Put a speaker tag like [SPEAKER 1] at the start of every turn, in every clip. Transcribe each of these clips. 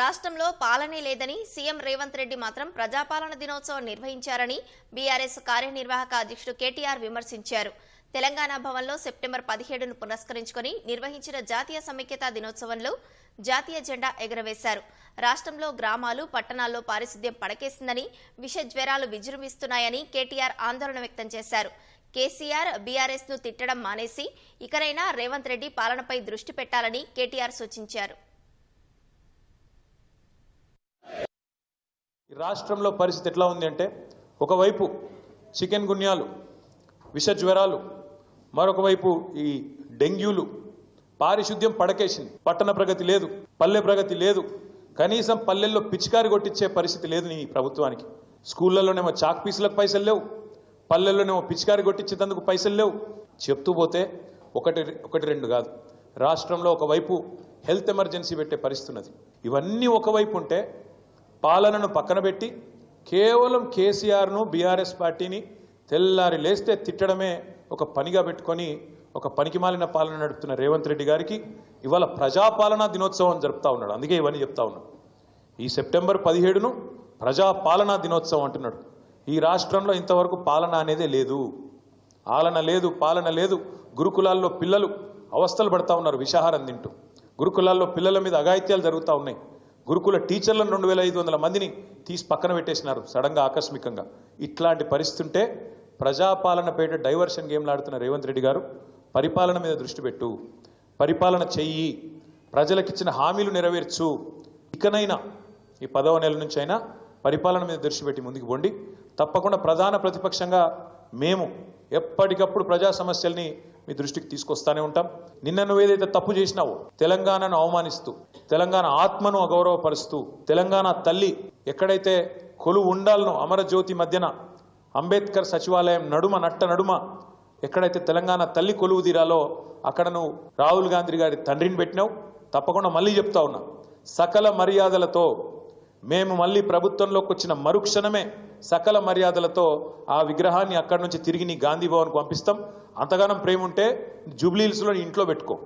[SPEAKER 1] రాష్ట్రంలో పాలనే లేదని సీఎం రేవంత్ రెడ్డి మాత్రం ప్రజాపాలన దినోత్సవం నిర్వహించారని బీఆర్ఎస్ కార్యనిర్వాహక అధ్యక్షుడు కేటీఆర్ విమర్శించారు. తెలంగాణ భవన్లో సెప్టెంబర్ పదిహేడును పురస్కరించుకుని నిర్వహించిన జాతీయ సమైక్యతా దినోత్సవంలో జాతీయ జెండా ఎగురవేశారు. రాష్ట్రంలో గ్రామాలు పట్టణాల్లో పారిశుద్ధ్యం పడకేసిందని విష జ్వరాలు విజృంభిస్తున్నాయని కేటీఆర్ ఆందోళన వ్యక్తం చేశారు. కేసీఆర్ బీఆర్ఎస్ను తిట్టడం మానేసి ఇకనైనా రేవంత్ రెడ్డి పాలనపై దృష్టి పెట్టాలని కేటీఆర్ సూచించారు.
[SPEAKER 2] ఈ రాష్ట్రంలో పరిస్థితి ఎట్లా ఉంది అంటే ఒకవైపు చికెన్ గున్యాలు విష జ్వరాలు మరొక వైపు ఈ డెంగ్యూలు పారిశుద్ధ్యం పడకేసింది. పట్టణ ప్రగతి లేదు పల్లె ప్రగతి లేదు కనీసం పల్లెల్లో పిచికారి కొట్టించే పరిస్థితి లేదు నీ ప్రభుత్వానికి. స్కూళ్ళలోనేమో చాక్ పీసులకు పైసలు లేవు పల్లెల్లోనేమో పిచికారి కొట్టించేందుకు పైసలు లేవు. చెప్తూ పోతే ఒకటి ఒకటి రెండు కాదు. రాష్ట్రంలో ఒకవైపు హెల్త్ ఎమర్జెన్సీ పెట్టే పరిస్థితి ఉన్నది. ఇవన్నీ ఒకవైపు ఉంటే పాలనను పక్కన పెట్టి కేవలం కేసీఆర్ను బీఆర్ఎస్ పార్టీని తెల్లారి లేస్తే తిట్టడమే ఒక పనిగా పెట్టుకొని ఒక పనికిమాలిన పాలన నడుపుతున్న రేవంత్ రెడ్డి గారికి ఇవాళ ప్రజాపాలనా దినోత్సవం జరుపుతా ఉన్నాడు. అందుకే ఇవన్నీ చెప్తా ఉన్నాడు ఈ సెప్టెంబర్ పదిహేడును ప్రజాపాలనా దినోత్సవం అంటున్నాడు. ఈ రాష్ట్రంలో ఇంతవరకు పాలన అనేదే లేదు. ఆలన లేదు పాలన లేదు. గురుకులాల్లో పిల్లలు అవస్థలు పడతా ఉన్నారు విషాహారం తింటూ. గురుకులాల్లో పిల్లల మీద అఘాయిత్యాలు జరుగుతూ ఉన్నాయి. గురుకుల టీచర్లను రెండు వేల ఐదు వందల మందిని తీసి పక్కన పెట్టేసినారు సడన్గా ఆకస్మికంగా. ఇట్లాంటి పరిస్థితి ఉంటే ప్రజాపాలన పేట డైవర్షన్ గేమ్లు ఆడుతున్న రేవంత్ రెడ్డి గారు పరిపాలన మీద దృష్టి పెట్టు. పరిపాలన చెయ్యి. ప్రజలకిచ్చిన హామీలు నెరవేర్చు. ఇకనైనా ఈ పదవ నెల నుంచి అయినా పరిపాలన మీద దృష్టి పెట్టి ముందుకు పోండి. తప్పకుండా ప్రధాన ప్రతిపక్షంగా మేము ఎప్పటికప్పుడు ప్రజా సమస్యల్ని మీ దృష్టికి తీసుకొస్తానే ఉంటాం. నిన్న నువ్వు ఏదైతే తప్పు చేసినావో తెలంగాణను అవమానిస్తూ తెలంగాణ ఆత్మను అగౌరవపరుస్తూ తెలంగాణ తల్లి ఎక్కడైతే కొలు ఉండాలనో అమరజ్యోతి మధ్యన అంబేద్కర్ సచివాలయం నడుమ నట్ట నడుమ ఎక్కడైతే తెలంగాణ తల్లి కొలువు తీరాలో అక్కడ నువ్వు రాహుల్ గాంధీ గారి తండ్రిని పెట్టినావు. తప్పకుండా మళ్ళీ చెప్తా ఉన్నా సకల మర్యాదలతో మేము మళ్ళీ ప్రభుత్వంలోకి వచ్చిన మరుక్షణమే సకల మర్యాదలతో ఆ విగ్రహాన్ని అక్కడి నుంచి తిరిగి నీ గాంధీ భవన్కు పంపిస్తాం. అంతగానం ప్రేమ ఉంటే జూబ్లీహిల్స్లో ఇంట్లో పెట్టుకో.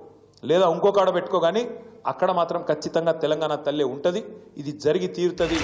[SPEAKER 2] లేదా ఇంకో కాడ పెట్టుకో కానీ అక్కడ మాత్రం ఖచ్చితంగా తెలంగాణ తల్లి ఉంటుంది. ఇది జరిగి తీరుతుంది.